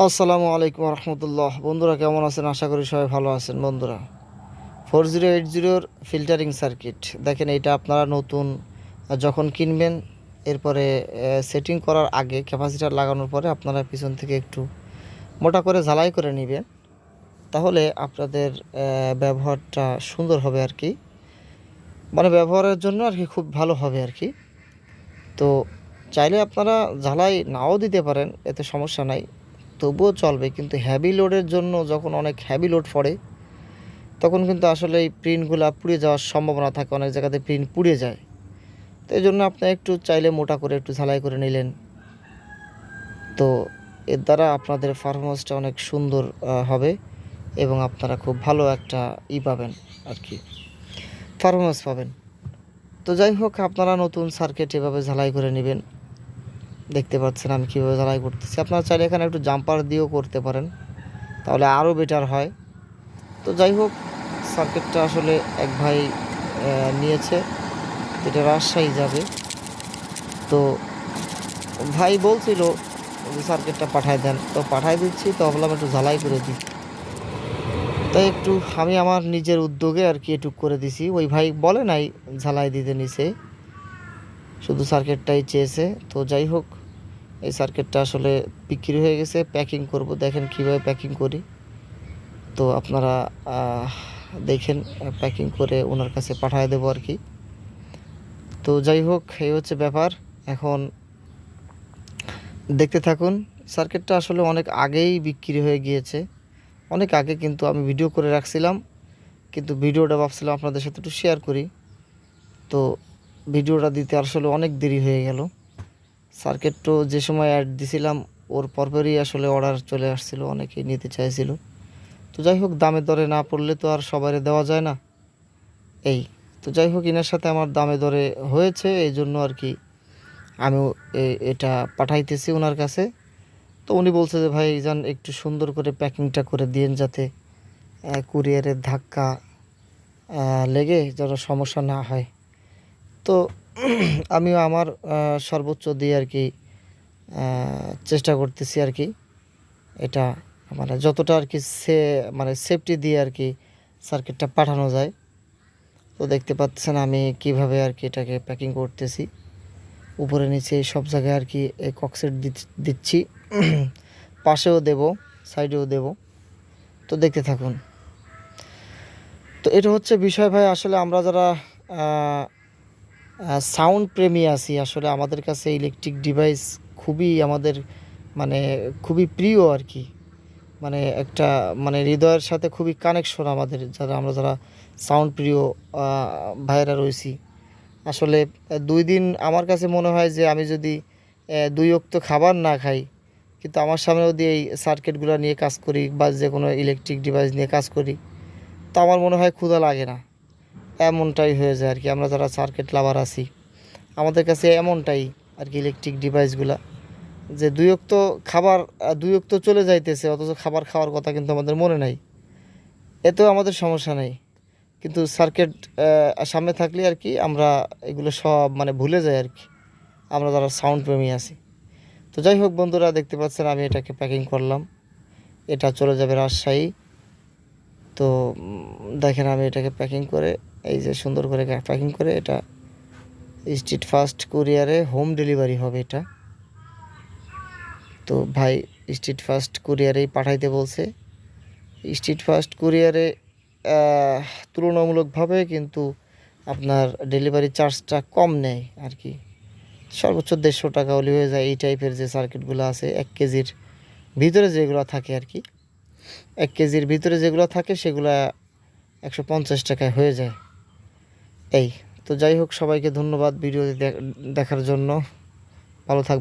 আসসালামু আলাইকুম রহমতুল্লাহ। বন্ধুরা, কেমন আছেন? আশা করি সবাই ভালো আছেন। বন্ধুরা, ফোর জিরো এইট জিরোর ফিল্টারিং সার্কিট দেখেন এটা আপনারা নতুন যখন কিনবেন, এরপরে সেটিং করার আগে ক্যাপাসিটার লাগানোর পরে আপনারা পিছন থেকে একটু মোটা করে ঝালাই করে নেবেন। তাহলে আপনাদের ব্যবহারটা সুন্দর হবে আর কি। মানে ব্যবহারের জন্য আর কি খুব ভালো হবে আর কি। তো চাইলে আপনারা ঝালাই নাও দিতে পারেন, এতে সমস্যা নাই। তবুও চলবে, কিন্তু হ্যাভি লোডের জন্য যখন অনেক হ্যাভি লোড পড়ে, তখন কিন্তু আসলে এই প্রিন্টগুলো পুড়ে যাওয়ার সম্ভাবনা থাকে, অনেক জায়গাতে প্রিন্ট পুড়ে যায়। তো এই জন্য আপনি একটু চাইলে মোটা করে একটু ঝালাই করে নিলেন। তো এর দ্বারা আপনাদের পারফরমেন্সটা অনেক সুন্দর হবে এবং আপনারা খুব ভালো একটা ই পাবেন আর কি পারফরমেন্স পাবেন। তো যাই হোক, আপনারা নতুন সার্কিট এভাবে ঝালাই করে নেবেন। দেখতে পাচ্ছেন আমি কীভাবে ঝালাই করতেছি। আপনারা চাইলে এখানে একটু জাম্পার দিয়েও করতে পারেন, তাহলে আরও বেটার হয়। তো যাই হোক সার্কিটটা আসলে এক ভাই নিয়েছে এটা রাজশাহী যাবে। তো ভাই বলছিল যে সার্কিটটা পাঠায় দেন। তো পাঠায় দিচ্ছি, তো ভাবলাম একটু ঝালাই করে দিই। তাই একটু আমি আমার নিজের উদ্যোগে আর কি এটুক করে দিছি। ওই ভাই বলে নাই ঝালাই দিতে নিছে শুধু সার্কিটটাই চেয়েছে। তো যাই হোক এই সার্কিটটা আসলে বিক্রি হয়ে গেছে প্যাকিং করব। দেখেন কীভাবে প্যাকিং করি। তো আপনারা দেখেন প্যাকিং করে ওনার কাছে পাঠিয়ে দেবো আর কি। তো যাই হোক, এই হচ্ছে ব্যাপার। এখন দেখতে থাকুন সার্কিটটা আসলে অনেক আগেই বিক্রি হয়ে গিয়েছে। অনেক আগে কিন্তু আমি ভিডিও করে রাখছিলাম, কিন্তু ভিডিওটা ভাবছিলাম আপনাদের সাথে একটু শেয়ার করি। তো ভিডিওটা দিতে আসলে অনেক দেরি হয়ে গেল। সার্কিট তো যে সময় অ্যাড দিছিলাম, ওর পরপরই আসলে অর্ডার চলে আসছিল, অনেকেই নিতে চাইছিল। তো যাই হোক, দামে দরে না পড়লে তো আর সবারে দেওয়া যায় না। এই, তো যাই হোক, ইনার সাথে আমার দামে দরে হয়েছে, এই জন্য আর কি আমিও এ- এটা পাঠাইতেছি ওনার কাছে। তো উনি বলছে যে, ভাই, যান, একটু সুন্দর করে প্যাকিংটা করে দিন যাতে কুরিয়ারের ধাক্কা লেগে যেন সমস্যা না হয়। তো আমিও আমার সর্বোচ্চ দিয়ে আর কি চেষ্টা করতেছি আর কি। এটা মানে যতটা আর কি সে মানে সেফটি দিয়ে আর কি সার্কিটটা পাঠানো যায়। তো দেখতে পাচ্ছেন আমি কীভাবে আর কি এটাকে প্যাকিং করতেছি। উপরে নিচে সব জায়গায় আর কি এই কক্সেট দিচ্ছি। পাশেও দেব সাইডেও দেব। তো দেখতে থাকুন। তো এটা হচ্ছে বিষয় ভাই, আসলে আমরা যারা সাউন্ড প্রেমী আছি। আসলে আমাদের কাছে ইলেকট্রিক ডিভাইস খুবই আমাদের মানে খুবই প্রিয় আর কি। মানে একটা মানে হৃদয়ের সাথে খুবই কানেকশন আমাদের, যারা, আমরা যারা সাউন্ড প্রিয় ভাইয়েরা রয়েছি। আসলে দুই দিন আমার কাছে মনে হয় যে আমি যদি দুই অক্ত খাবার না খাই, কিন্তু আমার সামনে যদি এই সার্কিটগুলো নিয়ে কাজ করি বা যে কোনো ইলেকট্রিক ডিভাইস নিয়ে কাজ করি, তো আমার মনে হয় ক্ষুধা লাগে না। এমনটাই হয়ে যায় আর কি। আমরা যারা সার্কিট লাভার আছি, আমাদের কাছে এমনটাই আর কি ইলেকট্রিক ডিভাইসগুলা যে দুই অক্ত খাবার দুই অক্ত চলে যাইতেছে, অথচ খাবার খাওয়ার কথা কিন্তু আমাদের মনে নাই। এতেও আমাদের সমস্যা নেই। কিন্তু সার্কিট সামনে থাকলে আর কি আমরা এগুলো সব মানে ভুলে যাই আর কি। আমরা যারা সাউন্ড প্রেমী আছি। তো যাই হোক বন্ধুরা, দেখতে পাচ্ছেন আমি এটাকে প্যাকিং করলাম। এটা চলে যাবে রাজশাহী। তো দেখেন আমি এটাকে প্যাকিং করে এই যে সুন্দর করে প্যাকিং করে এটা স্ট্রিট ফাস্ট কুরিয়ারে হোম ডেলিভারি হবে এটা। তো ভাই স্ট্রিট ফাস্ট কুরিয়ারেই পাঠাইতে বলছে। স্ট্রিট ফাস্ট কুরিয়ারে তুলনামূলকভাবে কিন্তু আপনার ডেলিভারি চার্জটা কম নেয় আর কি। সর্বোচ্চ দেড়শো টাকা হলে হয়ে যায়। এই টাইপের যে সার্কিটগুলো আছে, এক কেজির ভিতরে যেগুলো থাকে আর কি, এক কেজির ভিতরে যেগুলো থাকে, সেগুলো একশো পঞ্চাশ টাকায় হয়ে যায়। এই তো যাই হোক সবাইকে ধন্যবাদ ভিডিও দেখার জন্য। ভালো থাকবে